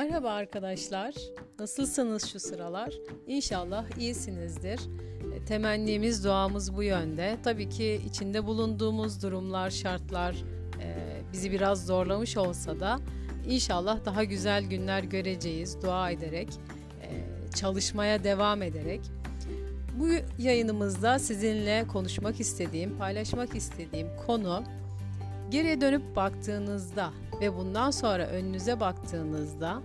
Merhaba arkadaşlar. Nasılsınız şu sıralar? İnşallah iyisinizdir. E, Temennimiz, duamız bu yönde. Tabii ki içinde bulunduğumuz durumlar, şartlar e, bizi biraz zorlamış olsa da inşallah daha güzel günler göreceğiz dua ederek, e, çalışmaya devam ederek. Bu yayınımızda sizinle konuşmak istediğim, paylaşmak istediğim konu Geriye dönüp baktığınızda ve bundan sonra önünüze baktığınızda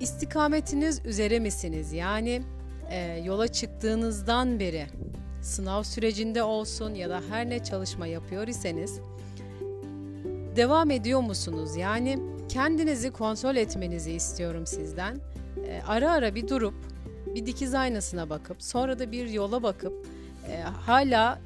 istikametiniz üzere misiniz? Yani e, yola çıktığınızdan beri sınav sürecinde olsun ya da her ne çalışma yapıyor iseniz devam ediyor musunuz? Yani kendinizi kontrol etmenizi istiyorum sizden. E, ara ara bir durup bir dikiz aynasına bakıp sonra da bir yola bakıp e, hala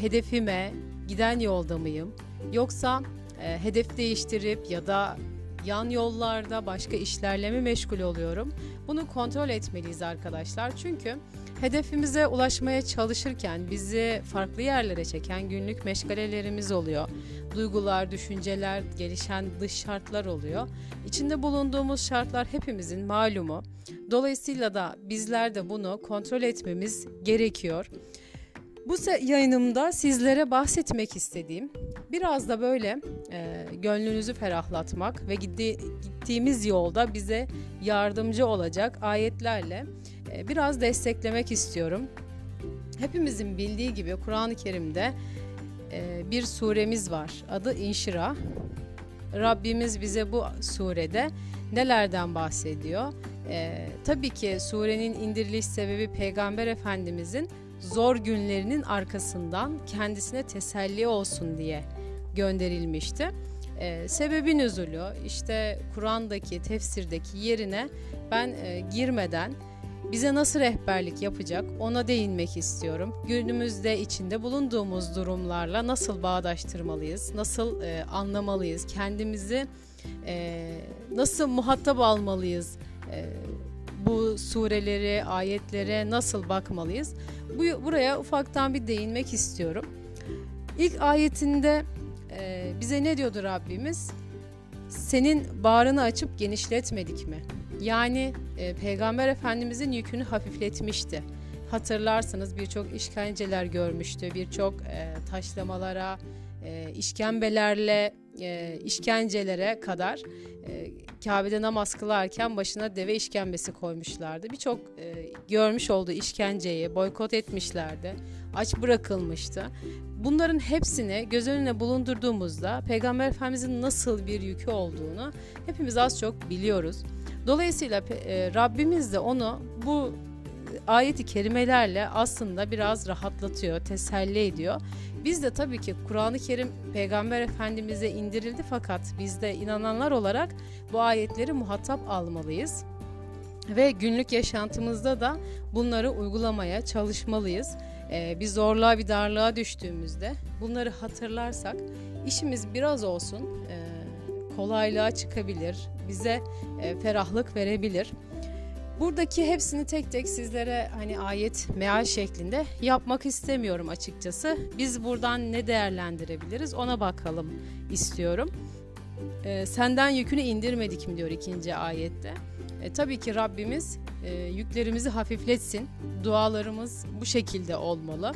hedefime giden yolda mıyım? Yoksa e, hedef değiştirip ya da yan yollarda başka işlerle mi meşgul oluyorum? Bunu kontrol etmeliyiz arkadaşlar. Çünkü hedefimize ulaşmaya çalışırken bizi farklı yerlere çeken günlük meşgalelerimiz oluyor. Duygular, düşünceler, gelişen dış şartlar oluyor. İçinde bulunduğumuz şartlar hepimizin malumu. Dolayısıyla da bizler de bunu kontrol etmemiz gerekiyor. Bu yayınımda sizlere bahsetmek istediğim biraz da böyle e, gönlünüzü ferahlatmak ve gitti, gittiğimiz yolda bize yardımcı olacak ayetlerle e, biraz desteklemek istiyorum. Hepimizin bildiği gibi Kur'an-ı Kerim'de e, bir suremiz var. Adı İnşira. Rabbimiz bize bu surede nelerden bahsediyor? E, tabii ki surenin indiriliş sebebi Peygamber Efendimizin zor günlerinin arkasından kendisine teselli olsun diye gönderilmişti. Ee, sebebi nüzulü işte Kur'an'daki tefsirdeki yerine ben e, girmeden bize nasıl rehberlik yapacak ona değinmek istiyorum. Günümüzde içinde bulunduğumuz durumlarla nasıl bağdaştırmalıyız, nasıl e, anlamalıyız, kendimizi e, nasıl muhatap almalıyız, e, bu sureleri, ayetlere nasıl bakmalıyız? Bu buraya ufaktan bir değinmek istiyorum. İlk ayetinde e, bize ne diyordu Rabbimiz? Senin bağrını açıp genişletmedik mi? Yani e, Peygamber Efendimizin yükünü hafifletmişti. Hatırlarsınız birçok işkenceler görmüştü, birçok e, taşlamalara, e, işkembelerle e, işkencelere kadar e, Kabe'de namaz kılarken başına deve işkembesi koymuşlardı. Birçok e, görmüş olduğu işkenceyi boykot etmişlerdi. Aç bırakılmıştı. Bunların hepsini göz önüne bulundurduğumuzda Peygamber Efendimizin nasıl bir yükü olduğunu hepimiz az çok biliyoruz. Dolayısıyla e, Rabbimiz de onu bu ayeti kerimelerle aslında biraz rahatlatıyor, teselli ediyor. Biz de tabii ki Kur'an-ı Kerim Peygamber Efendimiz'e indirildi fakat biz de inananlar olarak bu ayetleri muhatap almalıyız. Ve günlük yaşantımızda da bunları uygulamaya çalışmalıyız. Ee, bir zorluğa bir darlığa düştüğümüzde bunları hatırlarsak işimiz biraz olsun e, kolaylığa çıkabilir, bize e, ferahlık verebilir. Buradaki hepsini tek tek sizlere hani ayet meal şeklinde yapmak istemiyorum açıkçası. Biz buradan ne değerlendirebiliriz ona bakalım istiyorum. Ee, senden yükünü indirmedik mi diyor ikinci ayette. E, tabii ki Rabbimiz e, yüklerimizi hafifletsin. Dualarımız bu şekilde olmalı.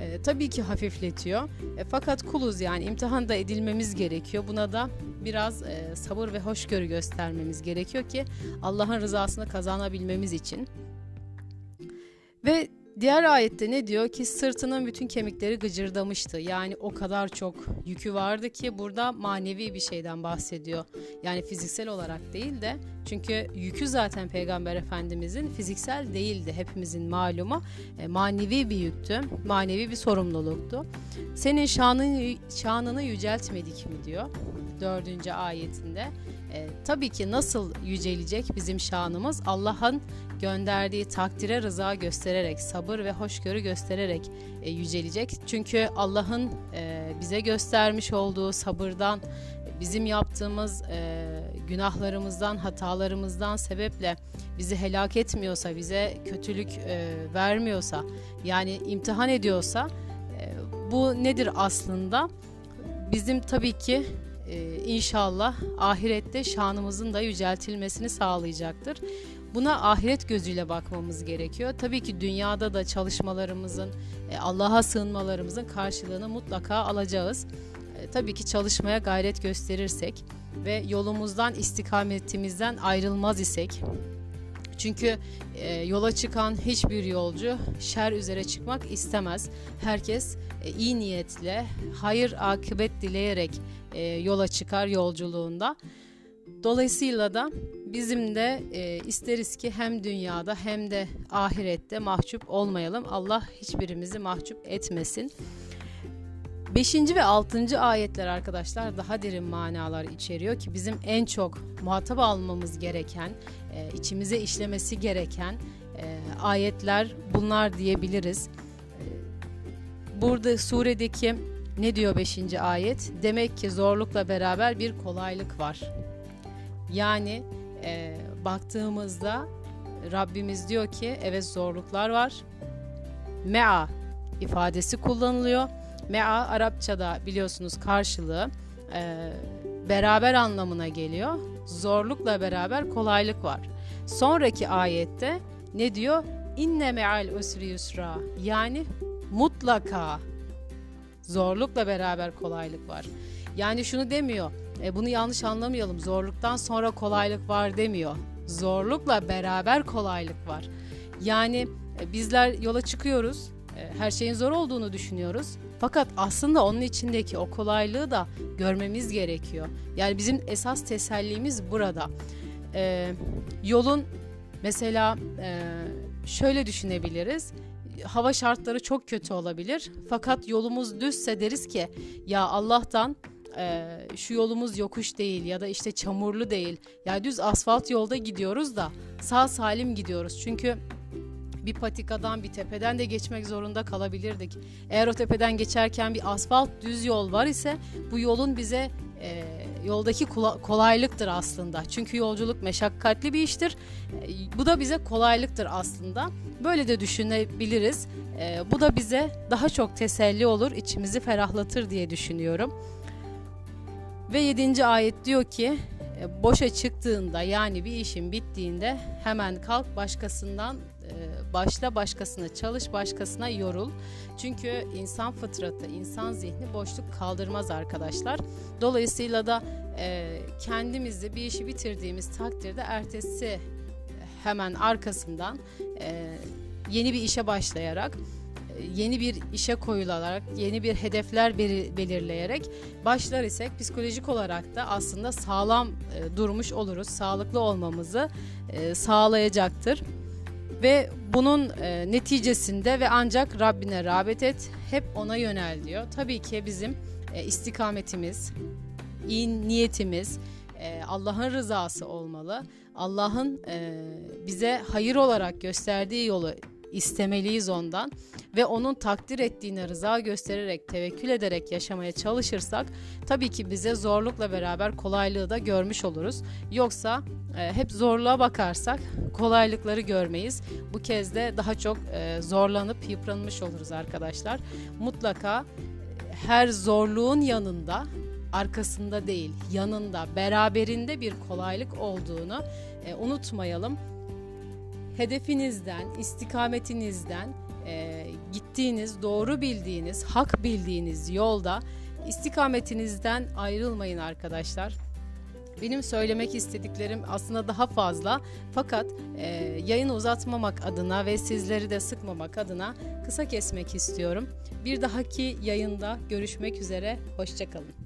E, tabii ki hafifletiyor. E, fakat kuluz yani imtihan da edilmemiz gerekiyor. Buna da biraz e, sabır ve hoşgörü göstermemiz gerekiyor ki Allah'ın rızasını kazanabilmemiz için. Ve diğer ayette ne diyor ki sırtının bütün kemikleri gıcırdamıştı. Yani o kadar çok yükü vardı ki burada manevi bir şeyden bahsediyor. Yani fiziksel olarak değil de çünkü yükü zaten Peygamber Efendimizin fiziksel değildi hepimizin malumu. E, manevi bir yüktü, manevi bir sorumluluktu. Senin şanını, şanını yüceltmedik mi diyor dördüncü ayetinde. E, tabii ki nasıl yücelecek bizim şanımız Allah'ın gönderdiği takdire rıza göstererek, sabır ve hoşgörü göstererek e, yücelecek. Çünkü Allah'ın e, bize göstermiş olduğu sabırdan, bizim yaptığımız e, günahlarımızdan, hatalarımızdan sebeple bizi helak etmiyorsa, bize kötülük e, vermiyorsa, yani imtihan ediyorsa e, bu nedir aslında? Bizim tabii ki e, inşallah ahirette şanımızın da yüceltilmesini sağlayacaktır. Buna ahiret gözüyle bakmamız gerekiyor. Tabii ki dünyada da çalışmalarımızın, e, Allah'a sığınmalarımızın karşılığını mutlaka alacağız. E, tabii ki çalışmaya gayret gösterirsek ve yolumuzdan, istikametimizden ayrılmaz isek, çünkü e, yola çıkan hiçbir yolcu şer üzere çıkmak istemez. Herkes e, iyi niyetle, hayır akıbet dileyerek e, yola çıkar yolculuğunda. Dolayısıyla da bizim de e, isteriz ki hem dünyada hem de ahirette mahcup olmayalım. Allah hiçbirimizi mahcup etmesin. Beşinci ve altıncı ayetler arkadaşlar daha derin manalar içeriyor ki bizim en çok muhatap almamız gereken, e, içimize işlemesi gereken e, ayetler bunlar diyebiliriz. E, burada suredeki ne diyor beşinci ayet? Demek ki zorlukla beraber bir kolaylık var. Yani e, baktığımızda Rabbimiz diyor ki evet zorluklar var. Mea ifadesi kullanılıyor Mea Arapçada biliyorsunuz karşılığı e, beraber anlamına geliyor. Zorlukla beraber kolaylık var. Sonraki ayette ne diyor? İnne me'al usri yusra. Yani mutlaka zorlukla beraber kolaylık var. Yani şunu demiyor. E, bunu yanlış anlamayalım. Zorluktan sonra kolaylık var demiyor. Zorlukla beraber kolaylık var. Yani e, bizler yola çıkıyoruz. E, her şeyin zor olduğunu düşünüyoruz. Fakat aslında onun içindeki o kolaylığı da görmemiz gerekiyor. Yani bizim esas tesellimiz burada. Ee, yolun mesela e, şöyle düşünebiliriz. Hava şartları çok kötü olabilir. Fakat yolumuz düzse deriz ki ya Allah'tan e, şu yolumuz yokuş değil ya da işte çamurlu değil. Ya düz asfalt yolda gidiyoruz da sağ salim gidiyoruz. Çünkü bir patikadan bir tepeden de geçmek zorunda kalabilirdik. Eğer o tepeden geçerken bir asfalt düz yol var ise bu yolun bize e, yoldaki kolaylıktır aslında. Çünkü yolculuk meşakkatli bir iştir. E, bu da bize kolaylıktır aslında. Böyle de düşünebiliriz. E, bu da bize daha çok teselli olur, içimizi ferahlatır diye düşünüyorum. Ve 7. ayet diyor ki e, boşa çıktığında yani bir işin bittiğinde hemen kalk başkasından başla başkasına çalış başkasına yorul. Çünkü insan fıtratı, insan zihni boşluk kaldırmaz arkadaşlar. Dolayısıyla da e, kendimizi bir işi bitirdiğimiz takdirde ertesi hemen arkasından yeni bir işe başlayarak yeni bir işe koyularak, yeni bir hedefler belirleyerek başlar isek psikolojik olarak da aslında sağlam e, durmuş oluruz. Sağlıklı olmamızı e, sağlayacaktır. Ve bunun e, neticesinde ve ancak Rabbine rağbet et, hep ona yönel diyor. Tabii ki bizim istikametimiz, iyi niyetimiz, Allah'ın rızası olmalı. Allah'ın bize hayır olarak gösterdiği yolu istemeliyiz ondan ve onun takdir ettiğine rıza göstererek, tevekkül ederek yaşamaya çalışırsak tabii ki bize zorlukla beraber kolaylığı da görmüş oluruz. Yoksa e, hep zorluğa bakarsak kolaylıkları görmeyiz. Bu kez de daha çok e, zorlanıp yıpranmış oluruz arkadaşlar. Mutlaka e, her zorluğun yanında arkasında değil, yanında, beraberinde bir kolaylık olduğunu e, unutmayalım hedefinizden, istikametinizden e, gittiğiniz, doğru bildiğiniz, hak bildiğiniz yolda istikametinizden ayrılmayın arkadaşlar. Benim söylemek istediklerim aslında daha fazla fakat e, yayını uzatmamak adına ve sizleri de sıkmamak adına kısa kesmek istiyorum. Bir dahaki yayında görüşmek üzere, hoşçakalın.